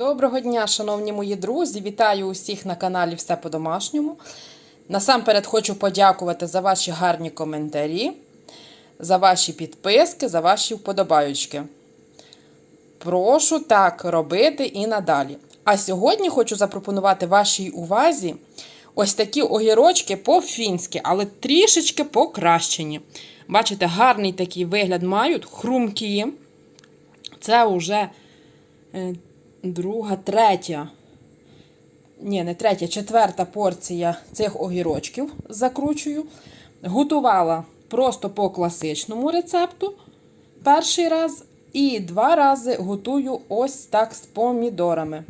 Доброго дня, шановні мої друзі! Вітаю усіх на каналі Все по-домашньому. Насамперед хочу подякувати за ваші гарні коментарі, за ваші підписки, за ваші вподобаючки. Прошу так робити і надалі. А сьогодні хочу запропонувати вашій увазі ось такі огірочки по-фінськи, але трішечки покращені. Бачите, гарний такий вигляд мають, хрумкі. Це вже е, друга, третя. Ні, не третя, четверта порція цих огірочків закручую. Готувала просто по класичному рецепту перший раз. І два рази готую ось так з помідорами.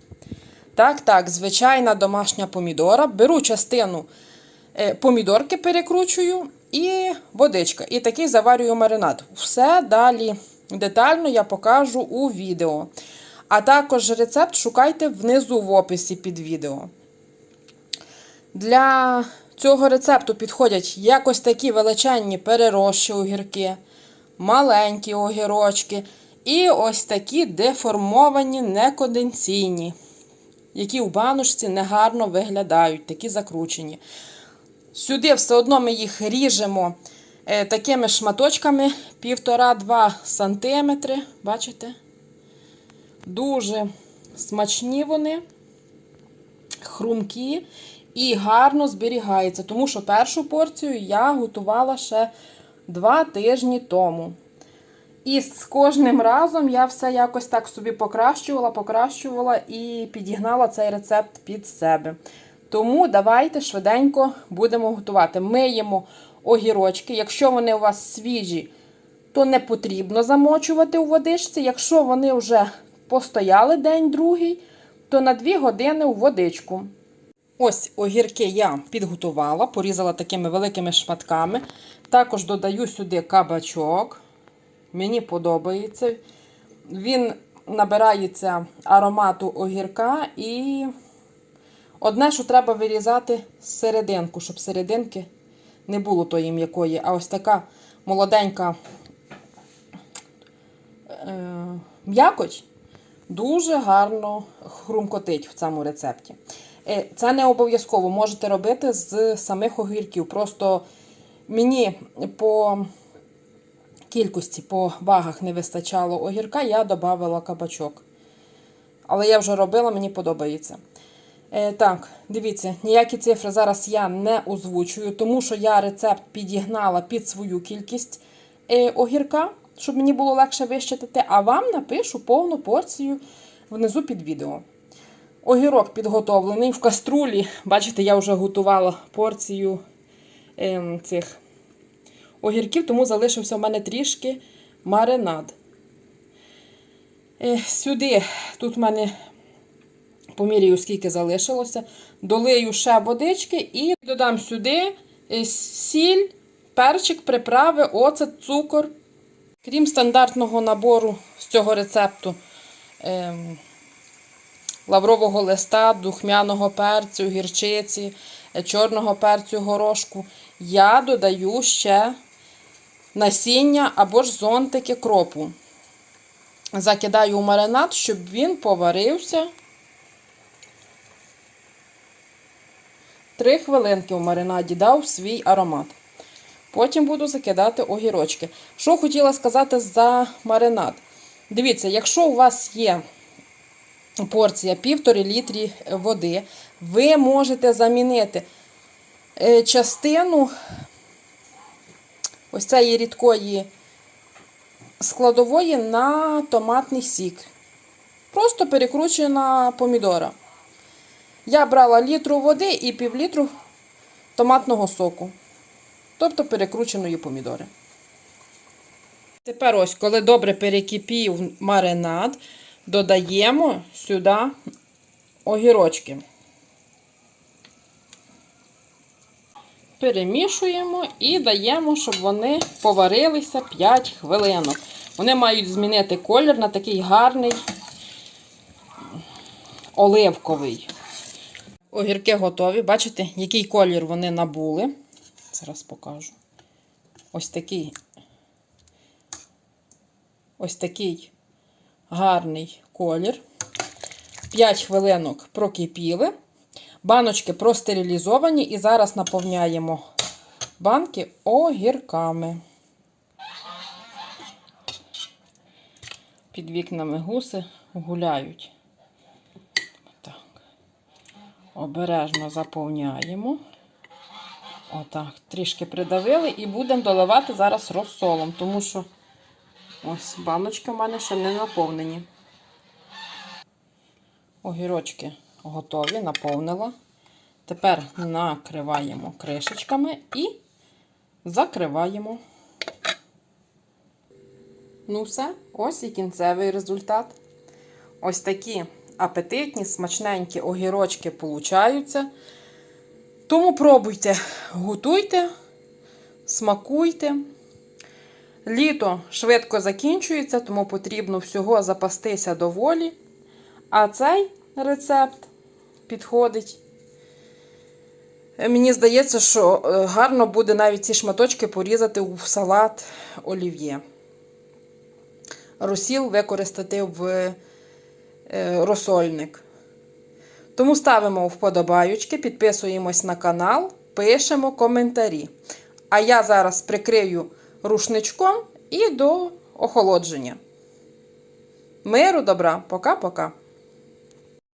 Так, так, звичайна домашня помідора. Беру частину е, помідорки, перекручую і водичка. І такий заварюю маринад. Все далі детально я покажу у відео. А також рецепт шукайте внизу в описі під відео. Для цього рецепту підходять якось такі величенні перерощі огірки, маленькі огірочки і ось такі деформовані неконденційні, які в баночці негарно виглядають, такі закручені. Сюди все одно ми їх ріжемо е, такими шматочками 1,5-2 см. Бачите? Дуже смачні вони, хрумкі і гарно зберігаються, тому що першу порцію я готувала ще 2 тижні тому. І з кожним разом я все якось так собі покращувала, покращувала і підігнала цей рецепт під себе. Тому давайте швиденько будемо готувати. Миємо огірочки. Якщо вони у вас свіжі, то не потрібно замочувати у водичці. Якщо вони вже постояли день-другий, то на 2 години у водичку. Ось огірки я підготувала, порізала такими великими шматками. Також додаю сюди кабачок. Мені подобається. Він набирається аромату огірка і одне, що треба вирізати серединку, щоб серединки не було тої м'якої, а ось така молоденька е, м'якоть дуже гарно хрумкотить в цьому рецепті. Е, Це не обов'язково можете робити з самих огірків. Просто мені по кількості по вагах не вистачало огірка, я додавала кабачок. Але я вже робила, мені подобається. Е, Так, дивіться, ніякі цифри зараз я не озвучую, тому що я рецепт підігнала під свою кількість е, огірка, щоб мені було легше вищитати, а вам напишу повну порцію внизу під відео. Огірок підготовлений в каструлі. Бачите, я вже готувала порцію е, цих огірків, тому залишився в мене трішки маринад. Е, Сюди, тут в мене поміряю, скільки залишилося, долию ще водички і додам сюди е, сіль, перчик, приправи, оцет, цукор. Крім стандартного набору з цього рецепту ем, лаврового листа, духмяного перцю, гірчиці, е, чорного перцю, горошку, я додаю ще насіння або ж зонтики кропу. Закидаю у маринад, щоб він поварився. Три хвилинки у маринаді дав свій аромат. Потім буду закидати огірочки. Що хотіла сказати за маринад? Дивіться, якщо у вас є порція півтори літрі води, ви можете замінити е, частину ось цієї рідкої складової на томатний сік. Просто перекручую на помідора. Я брала літру води і півлітру томатного соку. Тобто перекрученої помідори. Тепер ось, коли добре перекипів маринад, додаємо сюди огірочки. Перемішуємо і даємо, щоб вони поварилися 5 хвилинок. Вони мають змінити колір на такий гарний оливковий. Огірки готові. Бачите, який колір вони набули. Зараз покажу. Ось такий. Ось такий гарний колір. 5 хвилинок прокипіли. Баночки простерилізовані і зараз наповняємо банки огірками. Під вікнами гуси гуляють. Так. Обережно заповняємо. Отак, трішки придавили і будемо доливати зараз розсолом, тому що ось баночки в мене ще не наповнені. Огірочки готові, наповнила. Тепер накриваємо кришечками і закриваємо. Ну все, ось і кінцевий результат. Ось такі апетитні, смачненькі огірочки получаються. Тому пробуйте, готуйте, смакуйте. Літо швидко закінчується, тому потрібно всього запастися доволі. А цей рецепт підходить. Е, Мені здається, що е, гарно буде навіть ці шматочки порізати в салат олів'є. Розсіл використати в е, розсольник. Тому ставимо вподобаючки, підписуємось на канал, пишемо коментарі. А я зараз прикрию рушничком і до охолодження. Миру, добра, пока-пока.